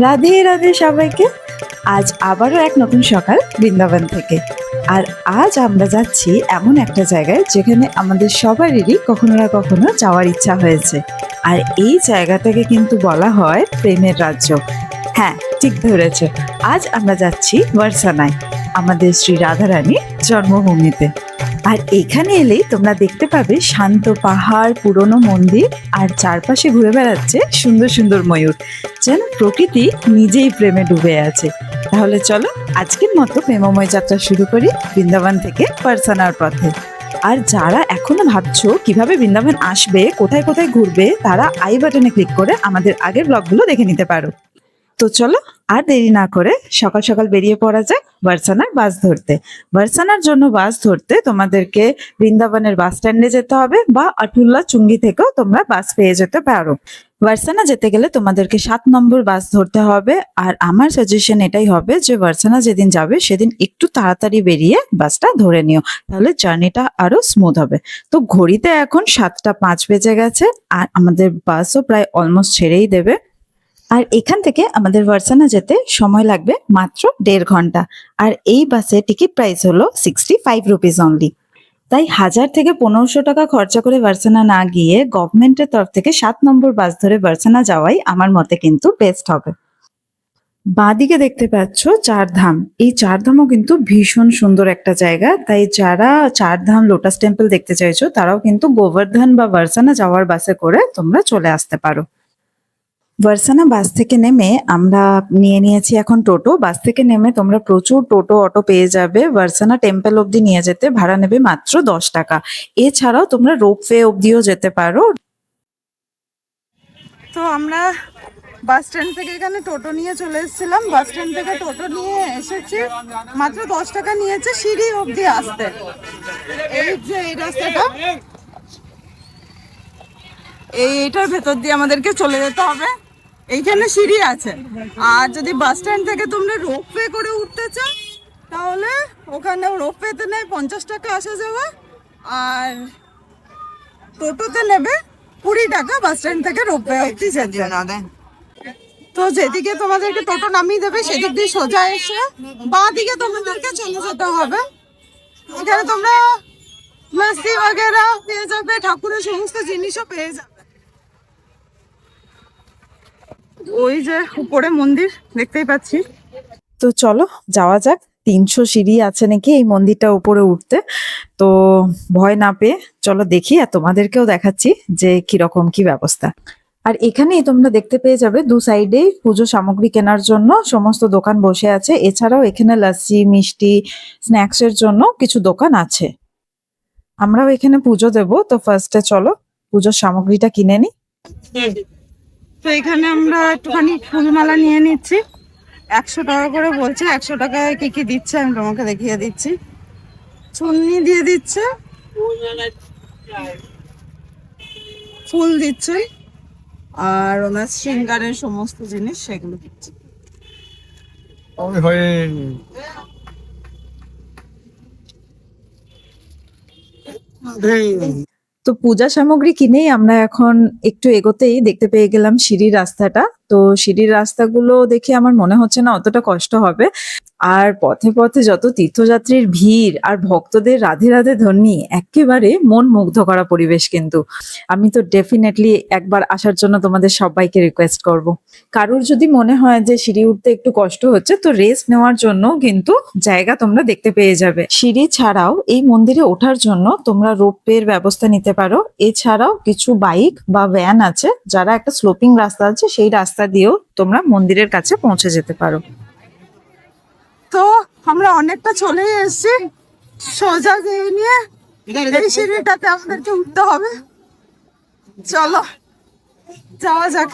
রাধে রাধে সবাইকে। আজ আবারও এক নতুন সকাল বৃন্দাবন থেকে। আর আজ আমরা যাচ্ছি এমন একটা জায়গায় যেখানে আমাদের সবারই কখনো না কখনো যাওয়ার ইচ্ছা হয়েছে। আর এই জায়গাটাকে কিন্তু বলা হয় প্রেমের রাজ্য। হ্যাঁ ঠিক ধরেছ। আজ আমরা যাচ্ছি বর্ষানায় আমাদের শ্রী রাধারানীর জন্মভূমিতে। আর এখানে এলেই তোমরা দেখতে পাবে শান্ত পাহাড়, পুরনো মন্দির আর চারপাশে ঘুরে বেড়াচ্ছে সুন্দর সুন্দর ময়ূর। যেন প্রকৃতি নিজেই প্রেমে ডুবে আছে। তাহলে চলো আজকের মতো প্রেমময় যাত্রা শুরু করি বৃন্দাবন থেকে পারসানার পথে। আর যারা এখনও ভাবছ কীভাবে বৃন্দাবন আসবে, কোথায় কোথায় ঘুরবে, তারা আই বাটনে ক্লিক করে আমাদের আগের ব্লগগুলো দেখে নিতে পারো। তো চলো আর দেরি না করে সকাল সকাল বেরিয়ে পড়া যাক বার্সানার বাস ধরতে। বার্সানার জন্য বাস ধরতে তোমাদেরকে বৃন্দাবনের বাস স্ট্যান্ডে যেতে হবে বা আটুল্লা চুঙ্গি থেকেও তোমরা বাস পেয়ে যেতে পারো। ভার্সানা যেতে গেলে তোমাদেরকে সাত নম্বর বাস ধরতে হবে আর আমার সাজেশন এটাই হবে যে ভার্সানা যেদিন যাবে সেদিন একটু তাড়াতাড়ি বেরিয়ে বাসটা ধরে নিও, তাহলে জার্নিটা আরও স্মুথ হবে। তো ঘড়িতে এখন সাতটা পাঁচ বেজে গেছে আর আমাদের বাসও প্রায় অলমোস্ট ছেড়েই দেবে। আর এখান থেকে আমাদের ভার্সানা যেতে সময় লাগবে মাত্র দেড় ঘণ্টা। আর এই বাসের টিকিট প্রাইস হলো সিক্সটি ফাইভ রুপিস অনলি তাই হাজার থেকে পনেরোশো টাকা খরচা করে ভার্সানা না গিয়ে গভর্নমেন্টের তরফ থেকে সাত নম্বর বাস ধরে ভার্সানা যাওয়াই আমার মতে কিন্তু বেস্ট হবে। বাঁদিকে দেখতে পাচ্ছ চারধাম। এই চারধামও কিন্তু ভীষণ সুন্দর একটা জায়গা। তাই যারা চারধাম লোটাস টেম্পল দেখতে চাইছো, তারাও কিন্তু গোবর্ধন বা ভার্সানা যাওয়ার বাসে করে তোমরা চলে আসতে পারো। ভার্সানা বাস থেকে নেমে আমরা নিয়ে নিয়েছি এখন টোটো। বাস থেকে নেমে তোমরা প্রচুর টোটো, অটো পেয়ে যাবে। ভার্সানা টেম্পল অবধি নিয়ে যেতে ভাড়া নেবে মাত্র দশ টাকা। এছাড়াও তোমরা রোপওয়ে অবধিও যেতে পারো। তো আমরা বাস স্ট্যান্ড থেকে এখানে টোটো নিয়ে চলে এসেছিলাম। বাস স্ট্যান্ড থেকে টোটো নিয়ে এসেছি। মাত্র দশ টাকা নিয়েছে সিঁড়ি অবধি আসতে। এই যে এই রাস্তাটা। এই এইটার ভেতর দিয়ে আমাদেরকে চলে যেতে হবে। এইখানে সিঁড়ি আছে। আর যদি বাস স্ট্যান্ড থেকে তোমরা রোপওয়ে করে উঠতে চাও, তাহলে ওখানে রোপওয়েতে নেয় পঞ্চাশ টাকা আসা যাওয়া। আর টোটোতে নেবে কুড়ি টাকা বাস স্ট্যান্ড থেকে রোপওয়ে অব্দি যেতে তো যেদিকে তোমাদেরকে টোটো নামিয়ে দেবে, সেদিক দিয়ে সোজা এসে বা দিকে তোমাদেরকে চলে যেতে হবে। এখানে তোমরা মাসি বগেরা পেয়ে যাবে, ঠাকুরের সমস্ত জিনিসও পেয়ে যাবে। ওই যে উপরে মন্দির দেখতেই পাচ্ছি। তো চলো যাওয়া যাক। তিনশো সিঁড়ি আছে নাকি এই মন্দিরটা উপরে উঠতে? তো ভয় না পেয়ে চলো দেখি আর তোমাদেরকেও দেখাচ্ছি যে কীরকম কি ব্যবস্থা। আর এখানেই তোমরা দেখতে পেয়ে যাবে দু সাইডে পুজো সামগ্রী কেনার জন্য সমস্ত দোকান বসে আছে। এছাড়াও এখানে লাচ্ছি মিষ্টি স্ন্যাক্স এর জন্য কিছু দোকান আছে। আমরাও এখানে পুজো দেব। তো ফার্স্টে চলো পুজোর সামগ্রীটা কিনে নি। তো এখানে আমরা একটুখানি ফুলমালা নিয়ে নিচ্ছি। একশো টাকা করে বলছে, একশো টাকায় কি কি দিচ্ছে আমি তোমাকে দেখিয়ে দিচ্ছি। চুন্নি দিয়ে দিচ্ছে। ফুল দিচ্ছে। আর ওনার সিঙ্গারের সমস্ত জিনিস সেগুলো দিচ্ছে। oj. তো পূজা সামগ্রী কিনেই আমরা এখন একটু এগোতেই দেখতে পেয়ে গেলাম সিঁড়ির রাস্তাটা। তো সিঁড়ির রাস্তাগুলো দেখে আমার মনে হচ্ছে না অতটা কষ্ট হবে। আর পথে পথে যত তীর্থযাত্রীর ভিড় আর ভক্তদের রাধে রাধে ধ্বনি, একেবারে মন মুগ্ধ করা পরিবেশ কিন্তু। আমি তো ডেফিনেটলি একবার আসার জন্য তোমাদের সবাইকে রিকোয়েস্ট করব। কারোর যদি মনে হয় যে সিঁড়ি উঠতে একটু কষ্ট হচ্ছে, তো রেস্ট নেওয়ার জন্য কিন্তু জায়গা তোমরা দেখতে পেয়ে যাবে। সিঁড়ি ছাড়াও এই মন্দিরে ওঠার জন্য তোমরা রোপের ব্যবস্থা নিতে পারো। এছাড়াও কিছু বাইক বা ভ্যান আছে, যারা একটা স্লোপিং রাস্তা আছে, সেই রাস্তা দিয়েও তোমরা মন্দিরের কাছে পৌঁছে যেতে পারো। তো আমরা অনেকটা চলে এসেছি। সোজা গিয়ে নিয়ে এই সিঁড়িটাতে আমাদেরকে উঠতে হবে। চলো, যাওয়া যাক।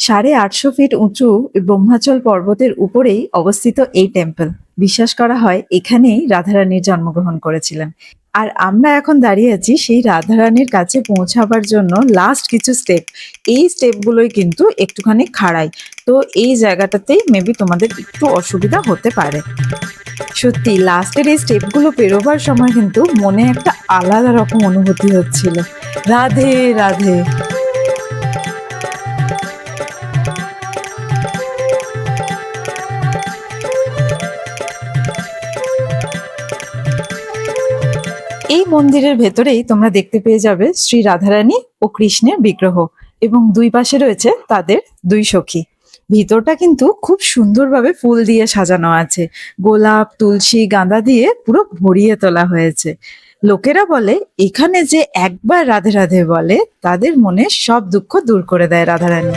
সাড়ে আটশো ফিট উঁচু ব্রহ্মাচল পর্বতের উপরেই অবস্থিত এই টেম্পল বিশ্বাস করা হয় এখানেই রাধারানীর জন্মগ্রহণ করেছিলেন। আর আমরা এখন দাঁড়িয়ে আছি সেই রাধারানীর কাছে পৌঁছাবার জন্য লাস্ট কিছু স্টেপ এই স্টেপগুলোই কিন্তু একটুখানি খাড়াই। তো এই জায়গাটাতেই মেবি তোমাদের একটু অসুবিধা হতে পারে। সত্যি লাস্টের এই স্টেপগুলো পেরোবার সময় কিন্তু মনে একটা আলাদা রকম অনুভূতি হচ্ছিল। রাধে রাধে। এই মন্দিরের ভেতরেই তোমরা দেখতে পেয়ে যাবে শ্রী রাধারানী ও কৃষ্ণের বিগ্রহ এবং দুই পাশে রয়েছে তাদের দুই সখী। ভিতরটা কিন্তু খুব সুন্দরভাবে ফুল দিয়ে সাজানো আছে। গোলাপ, তুলসী, গাঁদা দিয়ে পুরো ভরিয়ে তোলা হয়েছে। লোকেরা বলে, এখানে যে একবার রাধে রাধে বলে, তাদের মনে সব দুঃখ দূর করে দেয় রাধারানী।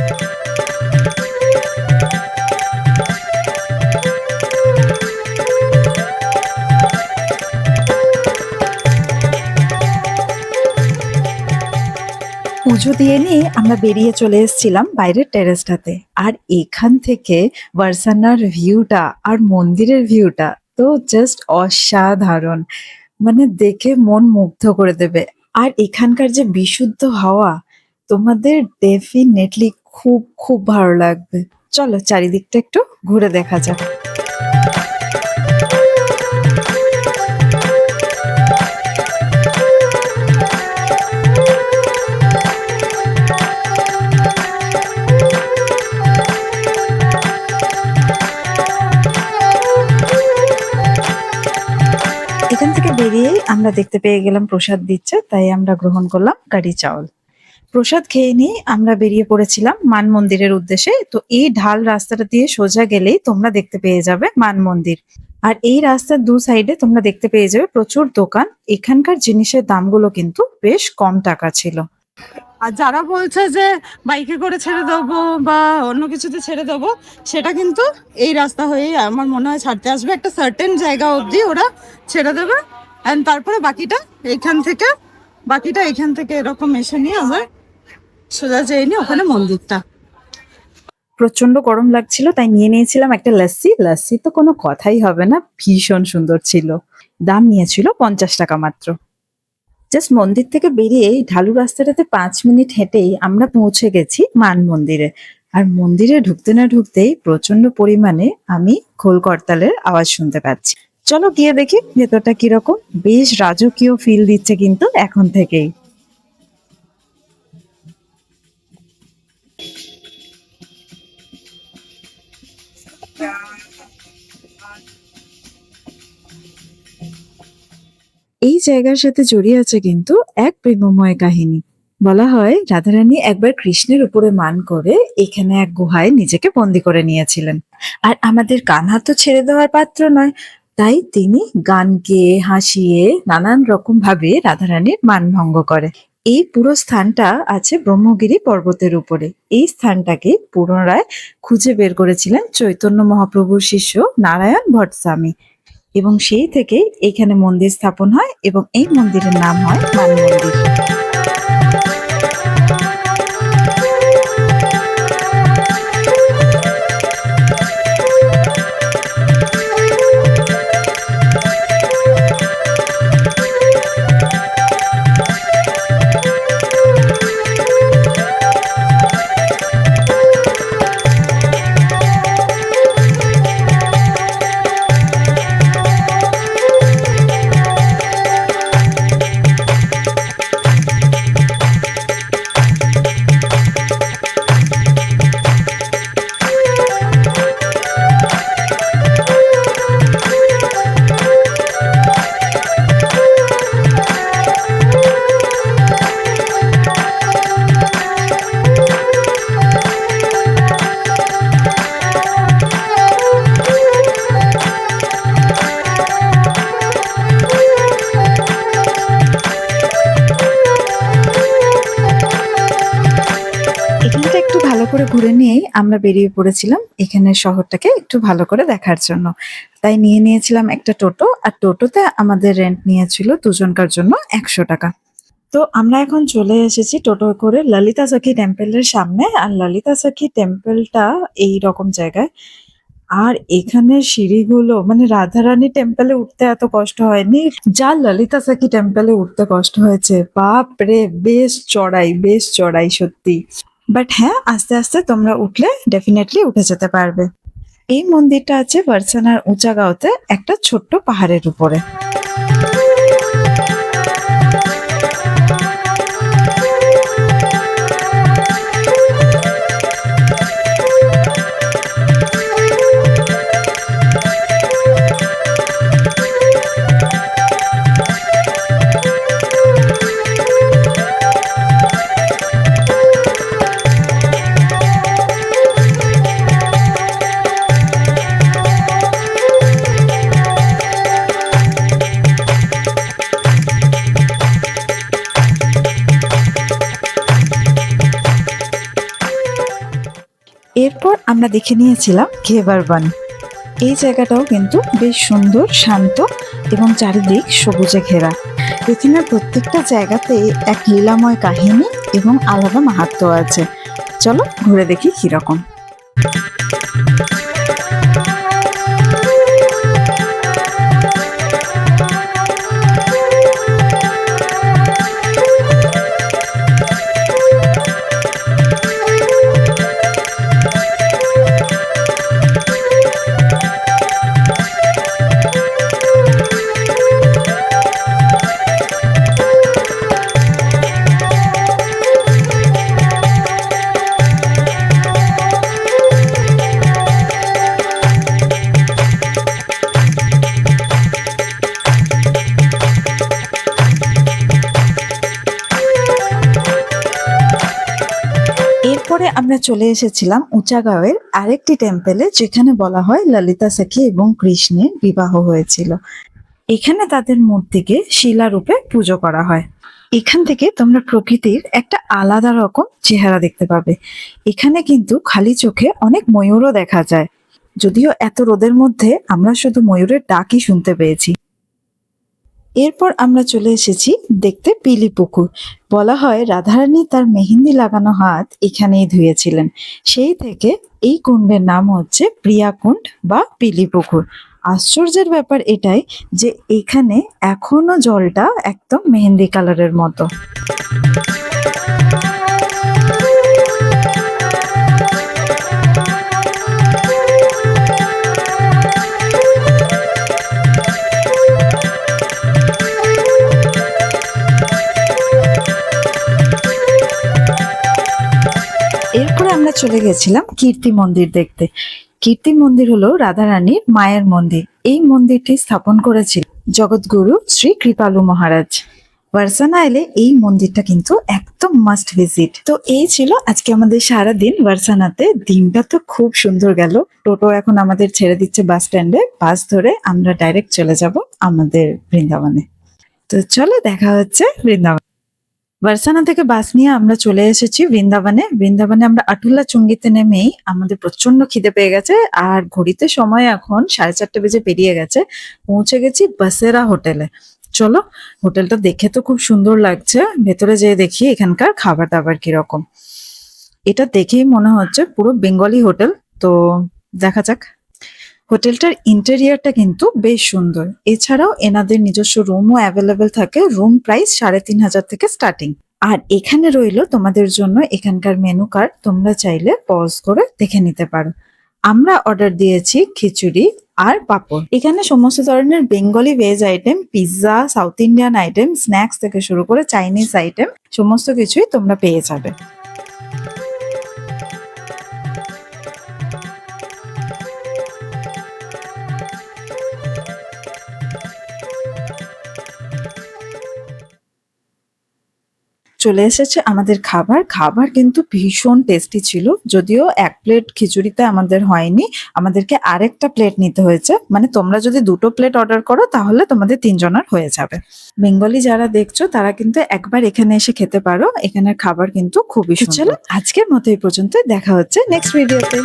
পুজো দিয়ে নিয়ে আমরা বেরিয়ে চলে এসেছিলাম বাইরের টেরেসটাতে। আর এখান থেকে বার্সানার ভিউটা আর মন্দিরের ভিউটা তো জাস্ট অসাধারণ। মানে দেখে মন মুগ্ধ করে দেবে। আর এখানকার যে বিশুদ্ধ হাওয়া, তোমাদের ডেফিনেটলি খুব খুব ভালো লাগবে। চলো চারিদিকটা একটু ঘুরে দেখা যাক। আমরা দেখতে পেয়ে গেলাম প্রসাদ দিচ্ছে, তাই আমরা গ্রহণ করলাম কারি চাউল। প্রসাদ খেয়ে নিয়ে আমরা বেরিয়ে পড়েছিলাম মান মন্দিরের উদ্দেশ্যে। তো এই ঢাল রাস্তাটা দিয়ে সোজা গেলেই তোমরা দেখতে পেয়ে যাবে মান মন্দির। আর এই রাস্তার দু সাইডে তোমরা দেখতে পেয়ে যাবে প্রচুর দোকান। এখানকার জিনিসের দামগুলো কিন্তু বেশ কম টাকা ছিল। আর যারা বলছে যে বাইকে করে ছেড়ে দেবো বা অন্য কিছুতে ছেড়ে দেবো, সেটা কিন্তু এই রাস্তা হয়েই আমার মনে হয় ছাড়তে আসবে। একটা সার্টেন জায়গা অবধি ওরা ছেড়ে দেবে। অ্যান্ড তারপরে বাকিটা এখান থেকে, বাকিটা এখান থেকে এরকম এসে নিয়ে আবার সোজা যেয়ে নিয়ে ওখানে মন্দিরটা। প্রচণ্ড গরম লাগছিল, তাই নিয়ে নিয়েছিলাম একটা লাস্সি লাস্সি তো কোনো কথাই হবে না, ভীষণ সুন্দর ছিল। দাম নিয়েছিল পঞ্চাশ টাকা মাত্র। জাস্ট মন্দির থেকে বেরিয়ে ঢালু রাস্তাটাতে পাঁচ মিনিট হেঁটেই আমরা পৌঁছে গেছি মান মন্দিরে। আর মন্দিরে ঢুকতে না ঢুকতেই প্রচণ্ড পরিমাণে আমি খোল করতালের আওয়াজ শুনতে পাচ্ছি। চলো গিয়ে দেখি ভেতরটা কীরকম। বেশ রাজকীয় ফিল দিচ্ছে কিন্তু এখন থেকেই। এই জায়গার সাথে জড়িয়ে আছে কিন্তু এক প্রেমময় কাহিনী। বলা হয়, রাধারানী একবার কৃষ্ণের উপরে মান করে এখানে এক গুহায় নিজেকে বন্দি করে নিয়েছিলেন। আর আমাদের কানহা তো ছেড়ে দেওয়ার পাত্র নয়। তাই তিনি গান গেয়ে হাসিয়ে নানান রকম ভাবে রাধারানীর মান ভঙ্গ করে। এই পুরো স্থানটা আছে ব্রহ্মগিরি পর্বতের উপরে। এই স্থানটাকে পুনরায় খুঁজে বের করেছিলেন চৈতন্য মহাপ্রভুর শিষ্য নারায়ণ ভট্টস্বামী এবং সেই থেকে এখানে মন্দির স্থাপন হয় এবং এই মন্দিরের নাম হয় মান মন্দির আমরা বেরিয়ে পড়েছিলাম এখানের শহরটাকে একটু ভালো করে দেখার জন্য। তাই নিয়ে নিয়েছিলাম একটা টোটো, আর টোটোতে আমাদের রেন্ট নিয়েছিল দুজনকার জন্য একশো টাকা। তো আমরা এখন চলে এসেছি টোটো করে ললিতা সখী টেম্পলের সামনে, আর ললিতা সখী টেম্পলটা এই রকম জায়গায়। আর এখানে সিঁড়িগুলো মানে রাধারানী টেম্পলে উঠতে এত কষ্ট হয়নি। যা ললিতা সাকি টেম্পলে উঠতে কষ্ট হয়েছে বাপ রে বেশ চড়াই বেশ চড়াই সত্যি। বাট হ্যাঁ আস্তে আস্তে তোমরা উঠলে ডেফিনেটলি উঠে যেতে পারবে। এই মন্দিরটা আছে বার্সানার উঁচা গাঁওতে, একটা ছোট্ট পাহাড়ের উপরে। এরপর আমরা দেখে নিয়েছিলাম ঘেবার এই জায়গাটাও কিন্তু বেশ সুন্দর, শান্ত এবং চারিদিক সবুজে ঘেরা। পৃথিবীর প্রত্যেকটা জায়গাতে এক লীলাময় কাহিনী এবং আলাদা মাহাত্ম আছে। চলো ঘুরে দেখি কীরকম। আমরা চলে এসেছিলাম উঁচাগাঁওয়ের আরেকটি টেম্পেলে যেখানে বলা হয় ললিতা সখী এবং কৃষ্ণের বিবাহ হয়েছিল। এখানে তাদের মূর্তিকে শিলারূপে পুজো করা হয়। এখান থেকে তোমরা প্রকৃতির একটা আলাদা রকম চেহারা দেখতে পাবে। এখানে কিন্তু খালি চোখে অনেক ময়ূরও দেখা যায়। যদিও এত রোদের মধ্যে আমরা শুধু ময়ূরের ডাকই শুনতে পেয়েছি। এরপর আমরা চলে এসেছি দেখতে পিলি পুকুর। বলা হয় রাধারানী তার মেহেন্দি লাগানো হাত এখানেই ধুয়েছিলেন। সেই থেকে এই কুণ্ডের নাম হচ্ছে প্রিয়া কুণ্ড বা পিলি পুকুর। আশ্চর্যের ব্যাপার এটাই যে এখানে এখনও জলটা একদম মেহেন্দি কালারের মতো। চলে গেছিলাম কীর্তি মন্দির দেখতে। কীর্তি মন্দির হলো রাধারানীর মায়ের মন্দির। এই মন্দিরটি স্থাপন করেছিল জগৎগুরু শ্রী কৃপালু মহারাজ। ভার্সানা এলে এই মন্দিরটা কিন্তু একদম মাস্ট ভিজিট তো এই ছিল আজকে আমাদের সারা দিন ভার্সানাতে দিনটা তো খুব সুন্দর গেল। টোটো এখন আমাদের ছেড়ে দিচ্ছে বাস স্ট্যান্ডে। বাস ধরে আমরা ডাইরেক্ট চলে যাব আমাদের বৃন্দাবনে। তো চলো দেখা হচ্ছে বৃন্দাবন ভার্সানা থেকে বাস নিয়ে আমরা চলে এসেছি বৃন্দাবনে। বৃন্দাবনে আমরা আটুল্লা চুঙ্গিতে নেমেই আমাদের প্রচণ্ড খিদে পেয়ে গেছে আর ঘড়িতে সময় এখন সাড়ে চারটে বেজে পেরিয়ে গেছে। পৌঁছে গেছি বাসেরা হোটেলে। চলো, হোটেলটা দেখে তো খুব সুন্দর লাগছে। ভেতরে যেয়ে দেখি এখানকার খাবার দাবার কীরকম। এটা দেখেই মনে হচ্ছে পুরো বেঙ্গলি হোটেল। তো দেখা যাক। হোটেলটার ইন্টেরিয়ারটা কিন্তু বেশ সুন্দর। এছাড়াও এনাদের নিজস্ব রুমও অ্যাভেলেবেল থাকে, রুম প্রাইস সাড়ে তিন হাজার থেকে স্টার্টিং। আর এখানে রইল তোমাদের জন্য এখানকার মেনু কার্ড, তোমরা চাইলে পজ করে দেখে নিতে পারো। আমরা অর্ডার দিয়েছি খিচুড়ি আর পাপড়। এখানে সমস্ত ধরনের Bengali veg item, pizza, South Indian item, snacks থেকে শুরু করে চাইনিজ আইটেম, সমস্ত কিছুই তোমরা পেয়ে যাবে। চলে এসেছে আমাদের খাবার। খাবার কিন্তু ভীষণ টেস্টি ছিল যদিও এক প্লেট খিচুড়িতে আমাদের হয়নি। আমাদেরকে আরেকটা প্লেট নিতে হয়েছে। মানে তোমরা যদি দুটো প্লেট অর্ডার করো তাহলে তোমাদের তিনজনের হয়ে যাবে। বেঙ্গলি যারা দেখছ তারা কিন্তু একবার এখানে এসে খেতে পারো। এখানের খাবার কিন্তু খুবই চলো আজকের মতো এই পর্যন্ত দেখা হচ্ছে নেক্সট ভিডিওতে